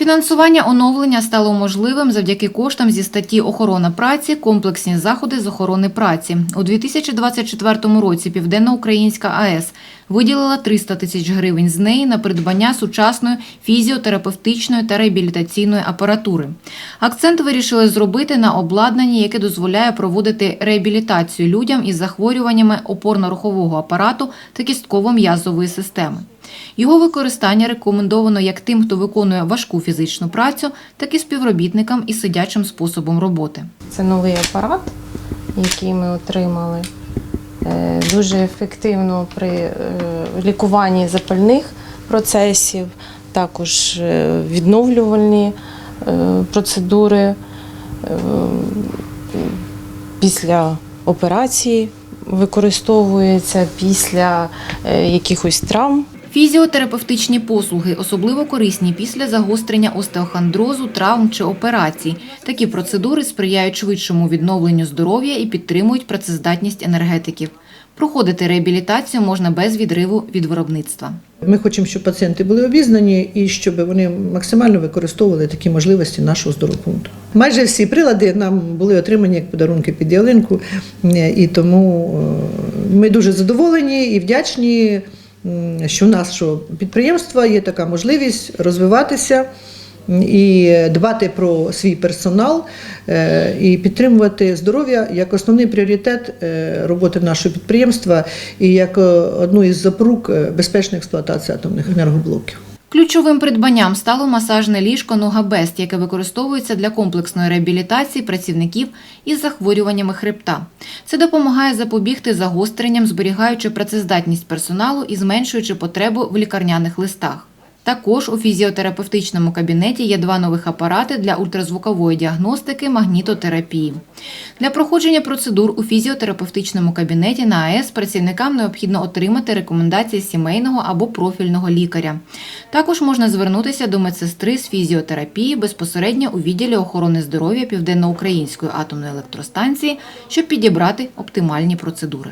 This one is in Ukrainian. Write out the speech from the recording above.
Фінансування оновлення стало можливим завдяки коштам зі статті Охорона праці, комплексні заходи з охорони праці. У 2024 році Південноукраїнська АЕС виділила 300 тисяч гривень з неї на придбання сучасної фізіотерапевтичної та реабілітаційної апаратури. Акцент вирішили зробити на обладнанні, яке дозволяє проводити реабілітацію людям із захворюваннями опорно-рухового апарату та кістково-м'язової системи. Його використання рекомендовано як тим, хто виконує важку фізичну працю, так і співробітникам із сидячим способом роботи. Це новий апарат, який ми отримали. Е, Дуже ефективно при е, лікуванні запальних процесів, також е, відновлювальні процедури після операції використовується після якихось травм. Фізіотерапевтичні послуги особливо корисні після загострення остеохондрозу, травм чи операцій. Такі процедури сприяють швидшому відновленню здоров'я і підтримують працездатність енергетиків. Проходити реабілітацію можна без відриву від виробництва. Ми хочемо, щоб пацієнти були обізнані і щоб вони максимально використовували такі можливості нашого здоровпункту. Майже всі прилади нам були отримані як подарунки під ялинку, е, і тому е, ми дуже задоволені і вдячні, що в нашого підприємства є така можливість розвиватися. І дбати про свій персонал е, і підтримувати здоров'я як основний пріоритет е, роботи нашого підприємства і як е, одну із запорук безпечної експлуатації атомних енергоблоків. Ключовим придбанням стало масажне ліжко Ногабест, яке використовується для комплексної реабілітації працівників із захворюваннями хребта. Це допомагає запобігти загостренням, зберігаючи працездатність персоналу і зменшуючи потребу в лікарняних листах. Також у фізіотерапевтичному кабінеті є два нових апарати для ультразвукової діагностики магнітотерапії. Для проходження процедур у фізіотерапевтичному кабінеті на АЕС працівникам необхідно отримати рекомендації сімейного або профільного лікаря. Також можна звернутися до медсестри з фізіотерапії безпосередньо у відділі охорони здоров'я Південноукраїнської атомної електростанції, щоб підібрати оптимальні процедури.